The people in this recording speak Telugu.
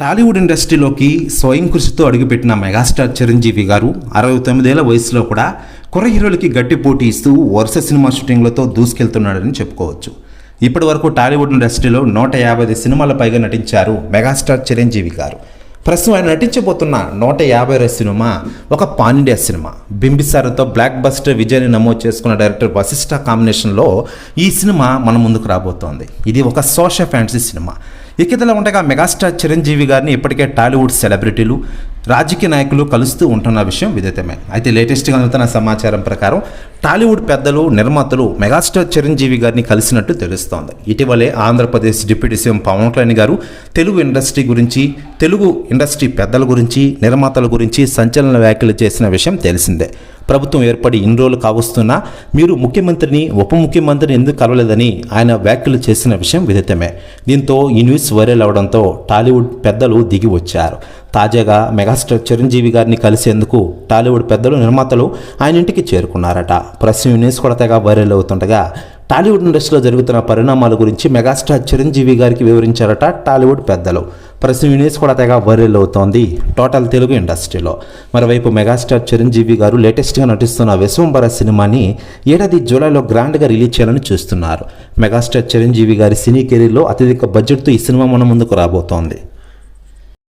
టాలీవుడ్ ఇండస్ట్రీలోకి స్వయం కృషితో అడుగుపెట్టిన మెగాస్టార్ చిరంజీవి గారు అరవై తొమ్మిదేళ్ళ వయసులో కూడా కుర హీరోలకి గట్టి పోటీ ఇస్తూ వరుస సినిమా షూటింగ్లతో దూసుకెళ్తున్నాడని చెప్పుకోవచ్చు. ఇప్పటి వరకు టాలీవుడ్ ఇండస్ట్రీలో నూట యాభై ఐదు సినిమాల పైగా నటించారు మెగాస్టార్ చిరంజీవి గారు. ప్రస్తుతం ఆయన నటించబోతున్న నూట యాభై సినిమా ఒక పాన్ ఇండియా సినిమా. బింబిసారతో బ్లాక్ బస్టర్ విజయాన్ని నమోదు చేసుకున్న డైరెక్టర్ వశిష్ఠ కాంబినేషన్లో ఈ సినిమా మన ముందుకు రాబోతోంది. ఇది ఒక సోషల్ ఫ్యాన్సీ సినిమా. ఇక ఉండగా మెగాస్టార్ చిరంజీవి గారిని ఇప్పటికే టాలీవుడ్ సెలబ్రిటీలు రాజకీయ నాయకులు కలుస్తూ ఉంటున్న విషయం విదితమే. అయితే లేటెస్ట్గా అందుతున్న సమాచారం ప్రకారం టాలీవుడ్ పెద్దలు నిర్మాతలు మెగాస్టార్ చిరంజీవి గారిని కలిసినట్టు తెలుస్తోంది. ఇటీవలే Andhra Pradesh deputy CM Pawan Kalyan garu Telugu industry గురించి తెలుగు ఇండస్ట్రీ పెద్దల గురించి నిర్మాతల గురించి సంచలన వ్యాఖ్యలు చేసిన విషయం తెలిసిందే. ప్రభుత్వం ఏర్పడి ఇన్ని రోజులు కావస్తున్నా మీరు ముఖ్యమంత్రిని ఉప ముఖ్యమంత్రిని ఎందుకు కలవలేదని ఆయన వ్యాఖ్యలు చేసిన విషయం విదితమే. దీంతో ఈ న్యూస్ వైరల్ అవడంతో టాలీవుడ్ పెద్దలు దిగి వచ్చారు. తాజాగా మెగాస్టార్ చిరంజీవి గారిని కలిసేందుకు టాలీవుడ్ పెద్దలు నిర్మాతలు ఆయన ఇంటికి చేరుకున్నారట. ప్రస్తుతం న్యూస్ కూడా తెగ వైరల్ అవుతుండగా టాలీవుడ్ ఇండస్ట్రీలో జరుగుతున్న పరిణామాల గురించి మెగాస్టార్ చిరంజీవి గారికి వివరించారట టాలీవుడ్ పెద్దలు. ప్రస్తుతం న్యూస్ కూడా తెగ వైరల్ అవుతోంది టోటల్ తెలుగు ఇండస్ట్రీలో. మరోవైపు మెగాస్టార్ చిరంజీవి గారు లేటెస్ట్గా నటిస్తున్న విశ్వంబర సినిమాని ఏడాది జూలైలో గ్రాండ్గా రిలీజ్ చేయాలని చూస్తున్నారు. మెగాస్టార్ చిరంజీవి గారి సినీ కెరీర్లో అత్యధిక బడ్జెట్తో ఈ సినిమా మన ముందుకు రాబోతోంది.